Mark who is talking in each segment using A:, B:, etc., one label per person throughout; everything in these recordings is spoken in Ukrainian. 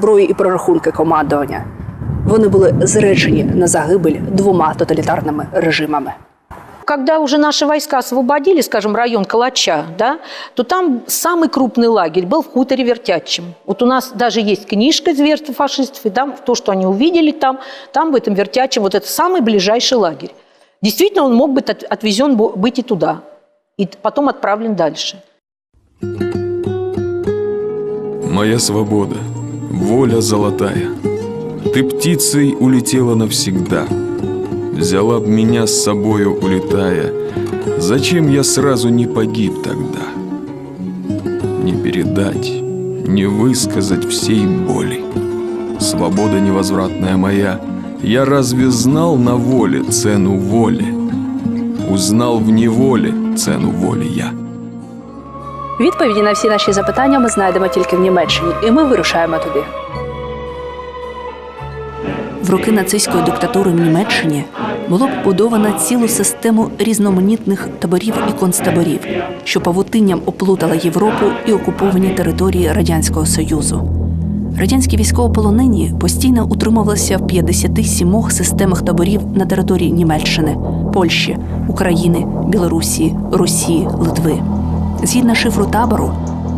A: зброї і прорахунки командування. Вони були зречені на загибель двома тоталітарними режимами.
B: Когда уже наши войска освободили, скажем, район Калача, да, то там самый крупный лагерь был в хуторе Вертячем. Вот у нас даже есть книжка «Зверство фашистов», и там то, что они увидели там, там в этом Вертячем, вот это самый ближайший лагерь. Действительно, он мог быть от- отвезен бо- быть и туда, и т- потом отправлен дальше.
C: Моя свобода, воля золотая. Ты птицей улетела навсегда. Взяла б меня с собою, улетая. Зачем я сразу не погиб тогда? Не передать, не высказать всей боли. Свобода невозвратная моя, я разве знал на воле цену воли? Узнал в неволе цену воли я.
A: Відповіді на всі наші запитання ми знайдемо тільки в Німеччині, і ми вирушаємо туди. В роки нацистської диктатури в Німеччині було побудовано цілу систему різноманітних таборів і концтаборів, що павутинням оплутала Європу і окуповані території Радянського Союзу. Радянські військовополонені постійно утримувалися в 57 системах таборів на території Німеччини, Польщі, України, Білорусі, Росії, Литви. Згідно шифру табору,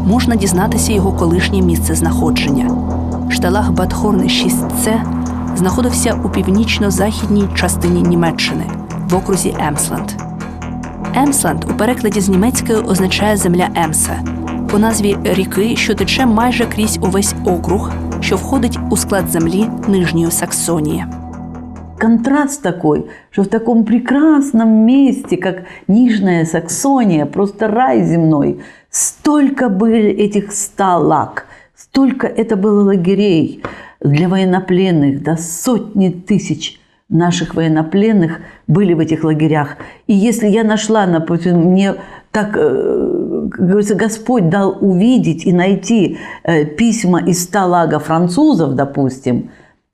A: можна дізнатися його колишнє місце знаходження. Шталах Батхорне 6С знаходився у північно-західній частині Німеччини в окрузі Емсленд. Емсленд у перекладі з німецької означає земля Емса, по назві ріки, що тече майже крізь увесь округ, що входить у склад землі Нижньої Саксонії.
D: Контраст такой, что в таком прекрасном месте, как Нижняя Саксония, просто рай земной, столько были этих сталак, столько это было лагерей для военнопленных, да, сотни тысяч наших военнопленных были в этих лагерях. И если я нашла, допустим, мне так, э, как говорится, Господь дал увидеть и найти э, письма из сталага французов, допустим,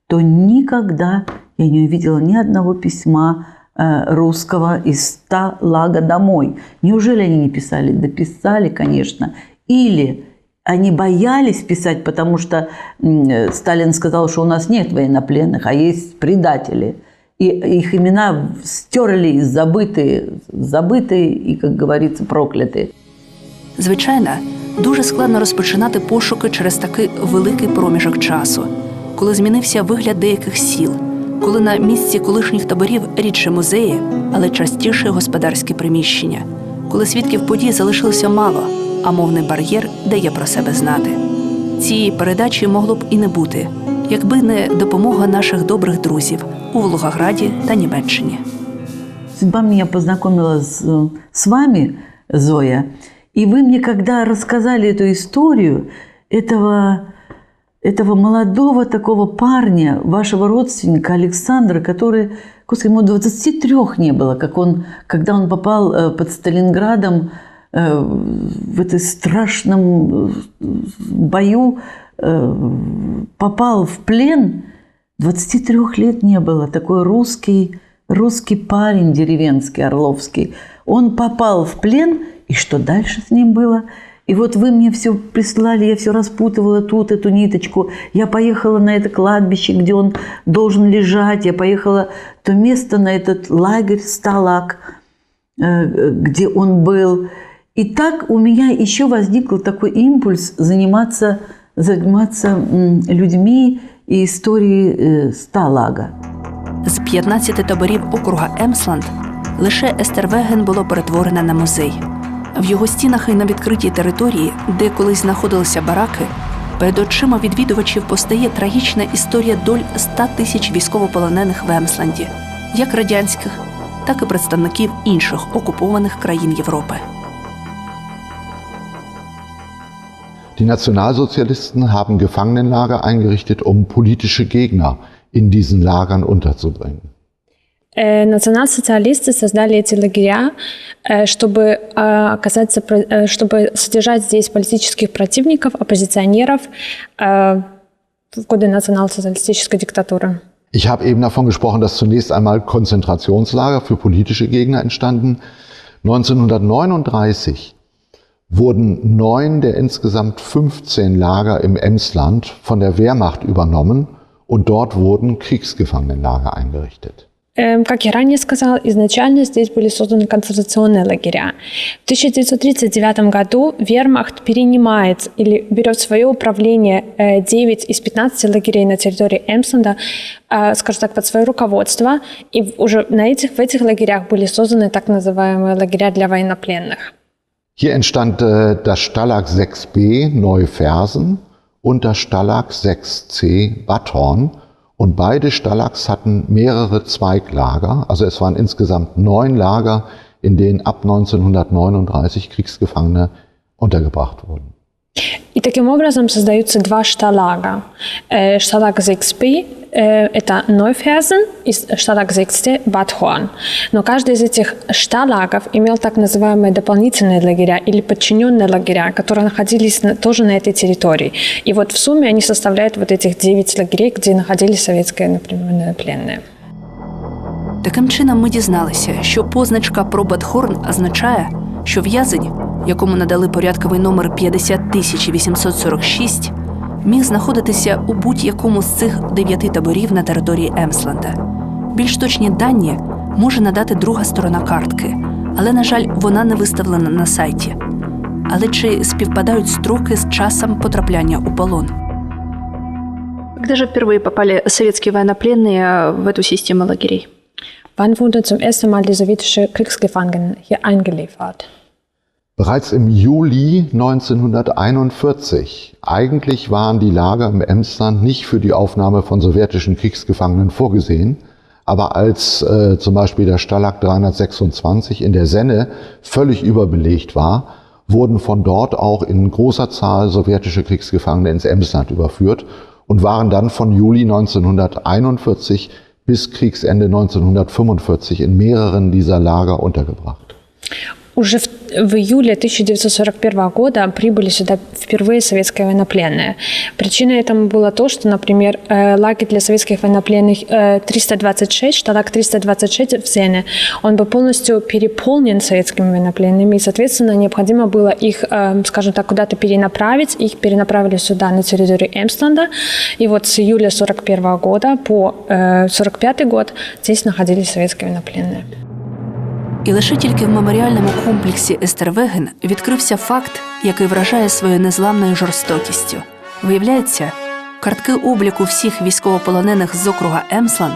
D: то никогда я не увидела ни одного письма э, русского из ста лага домой. Неужели они не писали? Да писали, конечно. Или они боялись писать, потому что м, э, Сталин сказал, что у нас нет военнопленных, а есть предатели. И их имена стерли, забытые, забытые и, как говорится, проклятые.
A: Звичайно, дуже складно розпочинати пошуки через такий великий проміжок часу, коли змінився вигляд деяких сіл, коли на місці колишніх таборів рідше музеї, але частіше господарські приміщення, коли свідків подій залишилося мало, а мовний бар'єр дає про себе знати. Цієї передачі могло б і не бути, якби не допомога наших добрих друзів у Волгограді та Німеччині.
D: Судьба меня познакомила с, э, с вами, Зоя, и вы мне, когда рассказали эту историю этого, этого молодого такого парня, вашего родственника Александра, который, господи, ему 23 не было, как он, когда он попал э, под Сталинградом э, в этом страшном э, бою, попал в плен, 23 лет не было, такой русский, русский парень деревенский, орловский. Он попал в плен, и что дальше с ним было? И вот вы мне все прислали, я все распутывала тут эту ниточку. Я поехала на это кладбище, где он должен лежать. Я поехала то место, на этот лагерь Сталак, э, где он был. И так у меня еще возник такой импульс заниматься, заниматься людьми и историей э, Сталага.
A: З 15 таборів округа Емсланд лише Естервеген було перетворене на музей. В його стінах і на відкритій території, де колись знаходилися бараки, перед очима відвідувачів постає трагічна історія доль 100 тисяч військовополонених в Емсленді, як радянських, так і представників інших окупованих країн Європи.
E: Die Nationalsozialisten haben Gefangenenlager eingerichtet, um politische Gegner in diesen Lagern unterzubringen.
F: Э, Национал-социалисты создали эти лагеря, э, чтобы э, оказаться, про- э, чтобы содержать здесь политических противников, оппозиционеров э, в годы национал-социалистической диктатуры.
E: Ich habe eben davon gesprochen, dass zunächst einmal Konzentrationslager für politische Gegner entstanden. 1939 wurden neun der insgesamt 15 Lager im Emsland von der Wehrmacht übernommen und dort wurden Kriegsgefangenenlager eingerichtet.
F: Эм, Как я ранее сказал, изначально здесь были созданы концентрационные лагеря. В 1939 году Вермахт перенимает или берет в свое управление э, 9 из 15 лагерей на территории Эмсленда, э, скажем так, под свое руководство. И уже на этих, в этих лагерях были созданы так называемые лагеря для военнопленных.
E: Hier entstand äh, das Stalag 6b Neufersen und das Stalag 6c Bad Horn. Und beide Stalags hatten mehrere Zweiglager. Also es waren insgesamt neun Lager, in denen ab 1939 Kriegsgefangene untergebracht wurden.
F: И таким образом создаются два шталага. Э, Шталаг 6P э, – это Neufersen и шталаг 6T – Bad Horn. Но каждый из этих шталагов имел так называемые дополнительные лагеря или подчиненные лагеря, которые находились на- тоже на этой территории. И вот в сумме они составляют вот этих 9 лагерей, где находились советские, например, пленные.
A: Таким чином, ми дізналися, що позначка про Бадхорн означає, що в'язень, якому надали порядковий номер 50846, міг знаходитися у будь-якому з цих дев'яти таборів на території Емсленда. Більш точні дані може надати друга сторона картки, але, на жаль, вона не виставлена на сайті. Але чи співпадають строки з часом потрапляння у полон? Когда же впервые попали советские военнопленные в эту систему лагерей?
F: Wann wurden zum ersten Mal die sowjetische Kriegsgefangenen hier eingeliefert?
E: Bereits im Juli 1941, eigentlich waren die Lager im Emsland nicht für die Aufnahme von sowjetischen Kriegsgefangenen vorgesehen, aber als äh, zum Beispiel der Stalag 326 in der Senne völlig überbelegt war, wurden von dort auch in großer Zahl sowjetische Kriegsgefangene ins Emsland überführt und waren dann von Juli 1941 bis Kriegsende 1945 in mehreren dieser Lager untergebracht.
F: Urschiff в, июле 1941 года прибыли сюда впервые советские военнопленные. Причиной этому было то, что, например, э, лагерь для советских военнопленных э, 326, шталаг 326 в Зене, он был полностью переполнен советскими военнопленными, и, соответственно, необходимо было их, э, скажем так, куда-то перенаправить. Их перенаправили сюда, на территорию Эмстенда. И вот с июля 1941 года по 1945 год здесь находились советские военнопленные.
A: І лише тільки в меморіальному комплексі Естервеген відкрився факт, який вражає своєю незламною жорстокістю. Виявляється, картки обліку всіх військовополонених з округа Емсланд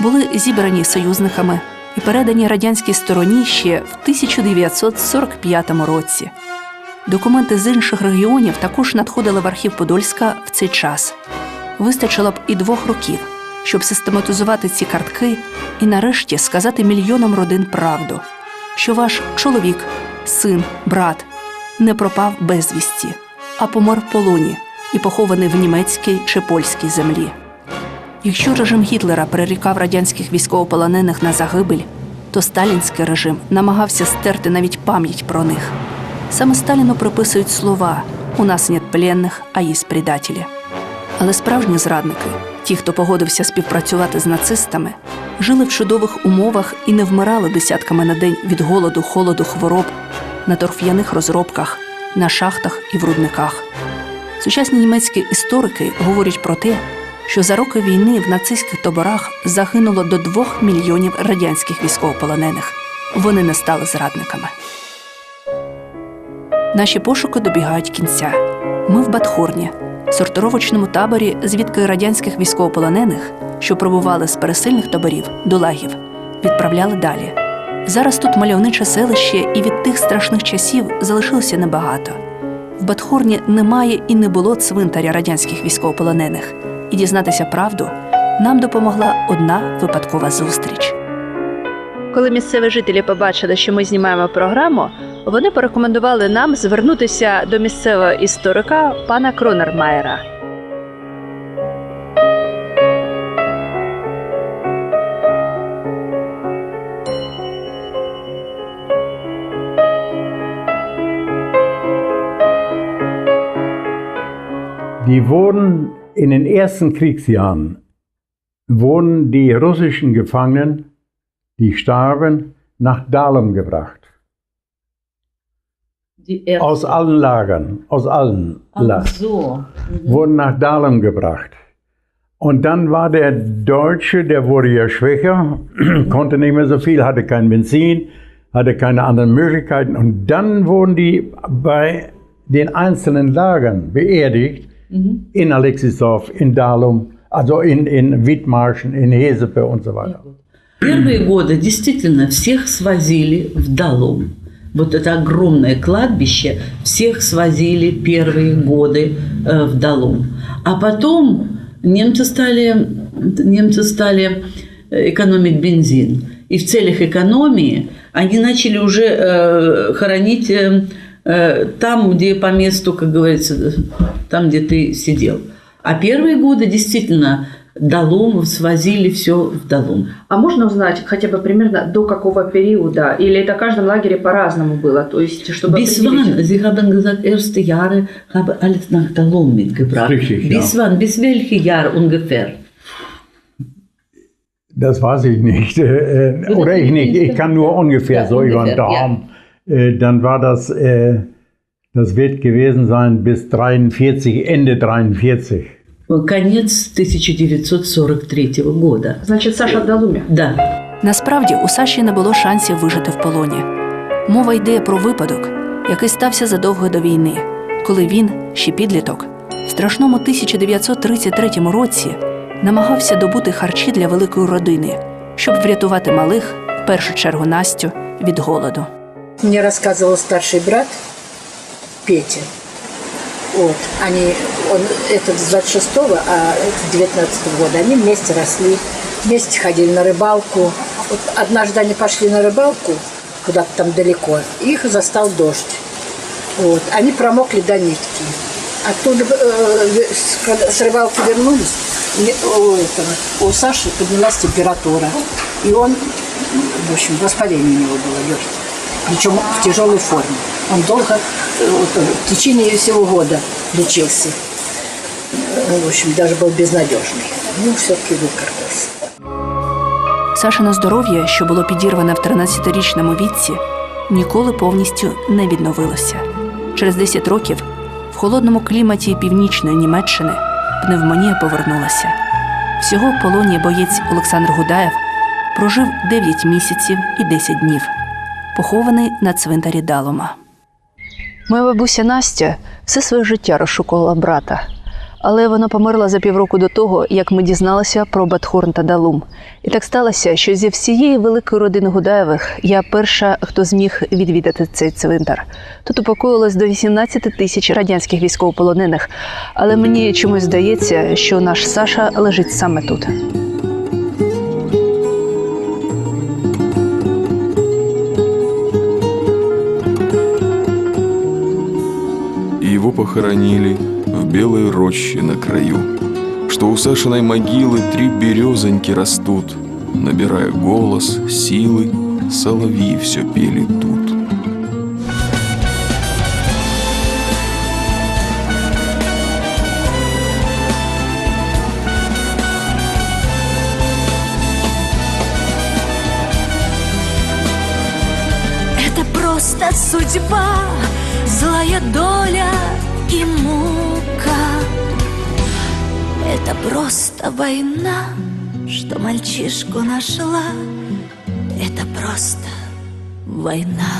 A: були зібрані союзниками і передані радянській стороні ще в 1945 році. Документи з інших регіонів також надходили в архів Подольська в цей час. Вистачило б і двох років, щоб систематизувати ці картки і нарешті сказати мільйонам родин правду, що ваш чоловік, син, брат не пропав безвісті, а помер в полоні і похований в німецькій чи польській землі. Якщо режим Гітлера перерікав радянських військовополонених на загибель, то сталінський режим намагався стерти навіть пам'ять про них. Саме Сталіну приписують слова У нас нет пленних, а є предателі. Але справжні зрадники, ті, хто погодився співпрацювати з нацистами, жили в чудових умовах і не вмирали десятками на день від голоду, холоду, хвороб, на торф'яних розробках, на шахтах і в рудниках. Сучасні німецькі історики говорять про те, що за роки війни в нацистських таборах загинуло до двох мільйонів радянських військовополонених. Вони не стали зрадниками. Наші пошуки добігають кінця. Ми в Батхорні, сортировочному таборі, звідки радянських військовополонених, що пробували з пересильних таборів до лагів, відправляли далі. Зараз тут мальовниче селище, і від тих страшних часів залишилося небагато. В Батхорні немає і не було цвинтаря радянських військовополонених. І дізнатися правду нам допомогла одна випадкова зустріч.
G: Коли місцеві жителі побачили, що ми знімаємо програму, вони порекомендували нам звернутися до місцевого історика пана Кронермаєра.
H: Die wurden in den ersten Kriegsjahren, wurden die russischen Gefangenen, die starben, nach Dahlem gebracht. aus allen Lagern, aus allen Lagern,
D: So.
H: wurden nach Dahlem gebracht. Und dann war der Deutsche, der wurde ja schwächer, konnte nicht mehr so viel, hatte kein Benzin, hatte keine anderen Möglichkeiten. Und dann wurden die bei den einzelnen Lagern beerdigt, in Alexisdorf, in Dahlum, also in, in Wittmarschen, in Hesepe und so weiter.
D: Первые годы действительно всех свозили в Далом. Вот это огромное кладбище, всех свозили первые годы э, в Далом. А потом немцы стали, немцы стали э, экономить бензин. И в целях экономии они начали уже э, хоронить э, э, там, где по месту, как говорится, там, где ты сидел. А первые годы действительно Далом свозили все в Далом.
I: А можно узнать хотя бы примерно до какого периода? Или это в каждом лагере по-разному было? То есть, чтобы
D: Bis
I: определить-
D: wann? Sie haben gesagt, erste Jahre habe alles nach Dalom mitgebracht.
H: Richtig, ja.
D: Bis wann? Bis welche Jahr ungefähr?
H: Das weiß ich nicht. Äh, äh, Oder ich nicht. Ich kann nur ungefähr
D: Ja,
H: so über den
D: ungefähr,
H: Daumen. Äh, Dann war das, äh, das wird gewesen sein bis 43, Ende 43.
D: Конец 1943 года.
I: Значит, Саша в
D: Да.
A: Насправді у Саші не було шансів вижити в полоні. Мова йде про випадок, який стався задовго до війни, коли він, ще підліток, в страшному 1933 році намагався добути харчі для великої родини, щоб врятувати малих, в першу чергу Настю, від голоду.
J: Мне рассказывал старший брат Петя. Вот, они, он, этот с 26-го, а этот с 19 года, они вместе росли, вместе ходили на рыбалку. Вот однажды они пошли на рыбалку куда-то там далеко, их застал дождь. Вот, они промокли до нитки. Оттуда э, с, рыбалки вернулись, у, этого, у Саши поднялась температура. И он, в общем, воспаление у него было легкое. Причем в тяжелой форме. Он долго, э, вот, э, в течение всего года лечился. Э, В общем, даже был безнадежный. Ну, все-таки выкарабкался.
A: Сашине здоров'я, що було підірване в 13-річному віці, ніколи повністю не відновилося. Через 10 років в холодному кліматі північної Німеччини пневмонія повернулася. Всього в полоні боєць Олександр Гудаєв прожив 9 місяців і 10 днів, похований на цвинтарі Далома. Моя бабуся Настя все своє життя розшукувала брата. Але вона померла за півроку до того, як ми дізналися про Батхорн та Далум. І так сталося, що зі всієї великої родини Гудаєвих я перша, хто зміг відвідати цей цвинтар. Тут упокоїлось до 18 тисяч радянських військовополонених, але мені чомусь здається, що наш Саша лежить саме тут.
C: Его похоронили в белой роще на краю, что у Сашиной могилы три березоньки растут, набирая голос, силы, соловьи все пели тут.
K: Это просто судьба, злая доля и мука. Это просто война, что мальчишку нашла. Это просто война.